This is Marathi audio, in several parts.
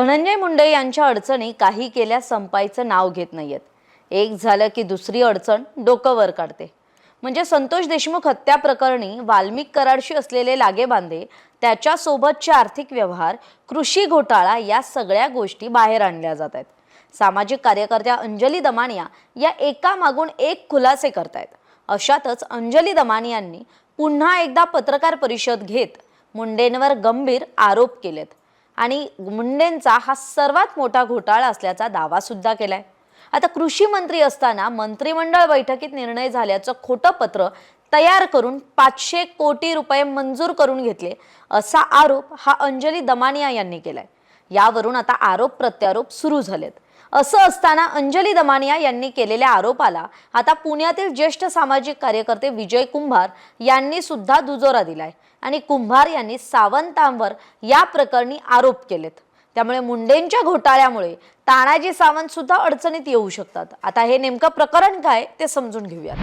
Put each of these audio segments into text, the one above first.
धनंजय मुंडे यांच्या अडचणी काही केल्या संपायचं नाव घेत नाहीयेत. एक झालं की दुसरी अडचण डोकं वर काढते. म्हणजे संतोष देशमुख हत्या प्रकरणी वाल्मिक कराडशी असलेले लागेबांधे त्याच्यासोबतचे आर्थिक व्यवहार कृषी घोटाळा या सगळ्या गोष्टी बाहेर आणल्या जात आहेत. सामाजिक कार्यकर्त्या अंजली दमानिया या एकामागून एक खुलासे करतायत. अशातच अंजली दमानियांनी पुन्हा एकदा पत्रकार परिषद घेत मुंडेंवर गंभीर आरोप केलेत. आणि मुंडेंचा हा सर्वात मोठा घोटाळा असल्याचा दावा सुद्धा केलाय. आता कृषी मंत्री असताना मंत्रिमंडळ बैठकीत निर्णय झाल्याचं खोटं पत्र तयार करून पाचशे कोटी रुपये मंजूर करून घेतले असा आरोप हा अंजली दमानिया यांनी केलाय. यावरून आता आरोप प्रत्यारोप सुरू झालेत. असं असताना अंजली दमानिया यांनी केलेल्या आरोपाला आता पुण्यातील ज्येष्ठ सामाजिक कार्यकर्ते विजय कुंभार यांनी सुद्धा दुजोरा दिलाय. आणि कुंभार यांनी सावंतांवर या प्रकरणी आरोप केलेत. त्यामुळे मुंडेंच्या घोटाळ्यामुळे तानाजी सावंत सुद्धा अडचणीत येऊ शकतात. आता हे नेमकं प्रकरण काय ते समजून घेऊयात.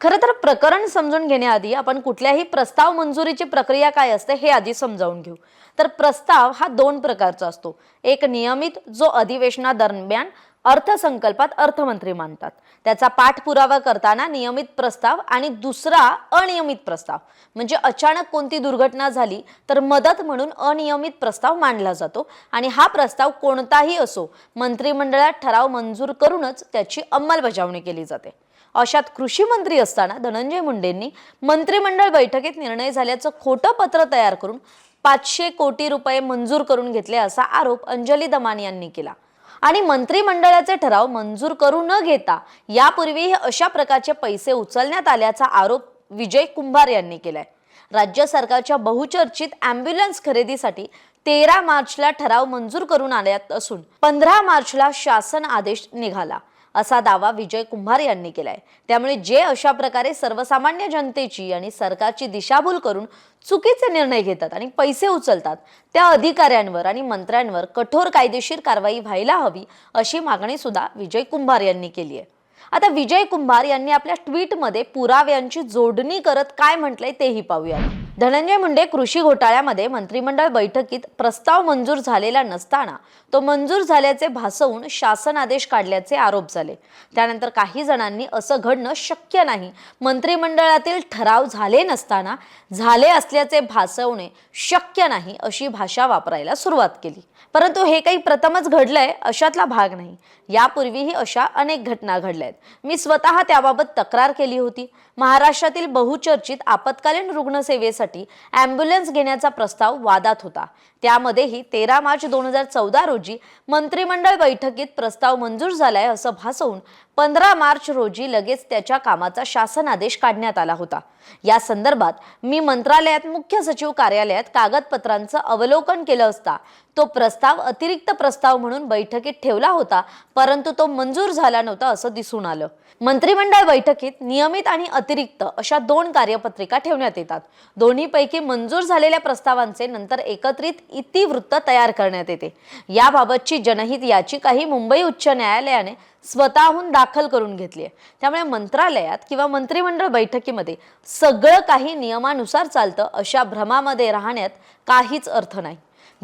खरं तर प्रकरण समजून घेण्याआधी आपण कुठल्याही प्रस्ताव मंजुरीची प्रक्रिया काय असते हे आधी समजावून घेऊ. तर प्रस्ताव हा दोन प्रकारचा असतो. एक नियमित जो अधिवेशनादरम्यान अर्थसंकल्पात अर्थमंत्री मानतात. त्याचा पाठपुरावा करताना नियमित प्रस्ताव आणि दुसरा अनियमित प्रस्ताव. म्हणजे अचानक कोणती दुर्घटना झाली तर मदत म्हणून अनियमित प्रस्ताव मांडला जातो आणि हा प्रस्ताव कोणताही असो मंत्रिमंडळात ठराव मंजूर करूनच त्याची अंमलबजावणी केली जाते. अशात कृषी मंत्री असताना धनंजय मुंडेंनी मंत्रिमंडळ बैठकीत निर्णय झाल्याचं खोटं पत्र तयार करून पाचशे कोटी रुपये मंजूर करून घेतले असा आरोप अंजली दमान यांनी केला. आणि मंत्रिमंडळाचे ठराव मंजूर करू न घेता यापूर्वीही अशा प्रकारचे पैसे उचलण्यात आल्याचा आरोप विजय कुंभार यांनी केलाय. राज्य सरकारच्या बहुचर्चित अँब्युलन्स खरेदीसाठी तेरा मार्चला ठराव मंजूर करून आल्यात असून पंधरा मार्चला शासन आदेश निघाला. असा दावा विजय कुंभार यांनी केलाय. त्यामुळे जे अशा प्रकारे सर्वसामान्य जनतेची आणि सरकारची दिशाभूल करून चुकीचे निर्णय घेतात आणि पैसे उचलतात त्या अधिकाऱ्यांवर आणि मंत्र्यांवर कठोर कायदेशीर कारवाई व्हायला हवी अशी मागणी सुद्धा विजय कुंभार यांनी केली आहे आता विजय कुंभार यांनी आपल्या ट्विटमध्ये पुराव्यांची जोडणी करत काय म्हटलंय तेही पाहूयात. धनंजय मुंडे कृषी घोटाळ्यामध्ये मंत्रिमंडळ बैठकीत प्रस्ताव मंजूर झालेला नसताना तो मंजूर झाल्याचे भासवून शासन आदेश काढल्याचे आरोप झाले. त्यानंतर काही जणांनी असं घडणं शक्य नाही. मंत्रिमंडळातील ठराव झाले नसताना झाले असल्याचे भासवणे शक्य नाही अशी भाषा वापरायला सुरुवात केली. परंतु हे काही प्रथमच घडलंय अशातला भाग नाही. यापूर्वीही अशा अनेक घटना घडल्या आहेत मी स्वतः त्याबाबत तक्रार केली होती. महाराष्ट्रातील बहुचर्चित आपत्कालीन रुग्णसेवेसाठी अँब्युलन्स घेण्याचा प्रस्ताव वादात होता. त्यामध्येही तेरा मार्च दोन हजार चौदा रोजी मंत्रिमंडळ बैठकीत प्रस्ताव मंजूर झालाय असं भासवून पंधरा मार्च रोजी लगेच त्याच्या कामाचा शासन आदेश काढण्यात आला होता. या संदर्भात मी मंत्रालयात मुख्य सचिव कार्यालयात कागदपत्रांचं अवलोकन केलं असता तो प्रस्ताव अतिरिक्त प्रस्ताव म्हणून बैठकीत ठेवला होता परंतु तो मंजूर झाला नव्हता असं दिसून आलं. मंत्रिमंडळ बैठकीत नियमित आणि अतिरिक्त अशा दोन कार्यपत्रिका ठेवण्यात येतात. दोन्हीपैकी मंजूर झालेल्या प्रस्तावांचे नंतर एकत्रित इतिवृत्त तयार करण्यात येते. याबाबतची जनहित याचिकाही मुंबई उच्च न्यायालयाने स्वतःहून दाखल करून घेतली आहे. त्यामुळे मंत्रालयात किंवा मंत्रिमंडळ बैठकीमध्ये सगळं काही नियमानुसार चालतं अशा भ्रमामध्ये राहण्यात काहीच अर्थ नाही.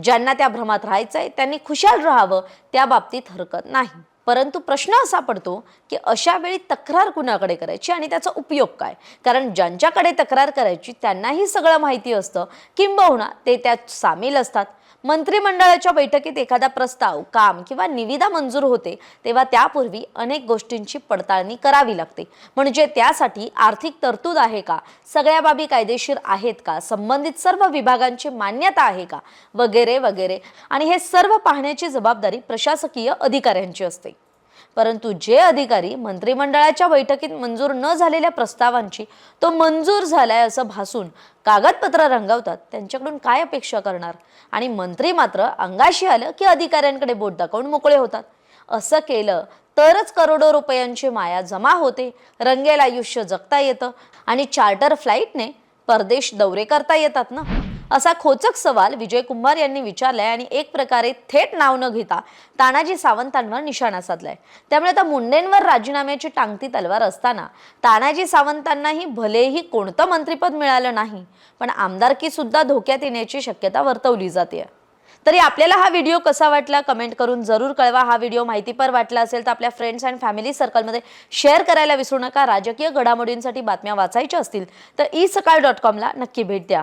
ज्यांना त्या भ्रमात राहायचंय त्यांनी खुशाल राहावं त्या बाबतीत हरकत नाही. परंतु प्रश्न असा पडतो की अशा वेळी तक्रार कुणाकडे करायची आणि त्याचा उपयोग काय? कारण ज्यांच्याकडे तक्रार करायची त्यांनाही सगळं माहिती असतं. किंबहुना ते त्यात सामील असतात. मंत्रिमंडळाच्या बैठकीत एखादा प्रस्ताव काम किंवा निविदा मंजूर होते तेव्हा त्यापूर्वी अनेक गोष्टींची पडताळणी करावी लागते. म्हणजे त्यासाठी आर्थिक तरतूद आहे का? सगळ्या बाबी कायदेशीर आहेत का? संबंधित सर्व विभागांची मान्यता आहे का? वगैरे वगैरे. आणि हे सर्व पाहण्याची जबाबदारी प्रशासकीय अधिकाऱ्यांची असते. परंतु जे अधिकारी मंत्रिमंडळाच्या बैठकीत मंजूर न झालेल्या प्रस्तावांची तो मंजूर झालाय असं भासून कागदपत्र रंगवतात त्यांच्याकडून काय अपेक्षा करणार? आणि मंत्री मात्र अंगाशी आलं की अधिकाऱ्यांकडे बोट दाखवून मोकळे होतात. असं केलं तरच करोडो रुपयांची माया जमा होते रंगेल आयुष्य जगता येतं आणि चार्टर फ्लाईटने परदेश दौरे करता येतात ना? असा खोचक सवाल विजय कुंभार यांनी विचारलाय आणि एक प्रकारे थेट नाव न घेता तानाजी सावंतांवर निशाणा साधलाय. त्यामुळे आता मुंडेंवर राजीनाम्याची टांगती तलवार असताना तानाजी सावंतांनाही भलेही कोणतं मंत्रिपद मिळालं नाही पण आमदारकी सुद्धा धोक्यात येण्याची शक्यता वर्तवली जाते तरी आपल्याला हा व्हिडिओ कसा वाटला कमेंट करून जरूर कळवा. हा व्हिडिओ माहितीपर वाटला असेल तर आपल्या फ्रेंड्स अँड फॅमिली सर्कलमध्ये शेअर करायला विसरू नका. राजकीय घडामोडींसाठी बातम्या वाचायच्या असतील तर ई सकाळ डॉट कॉमला नक्की भेट द्या.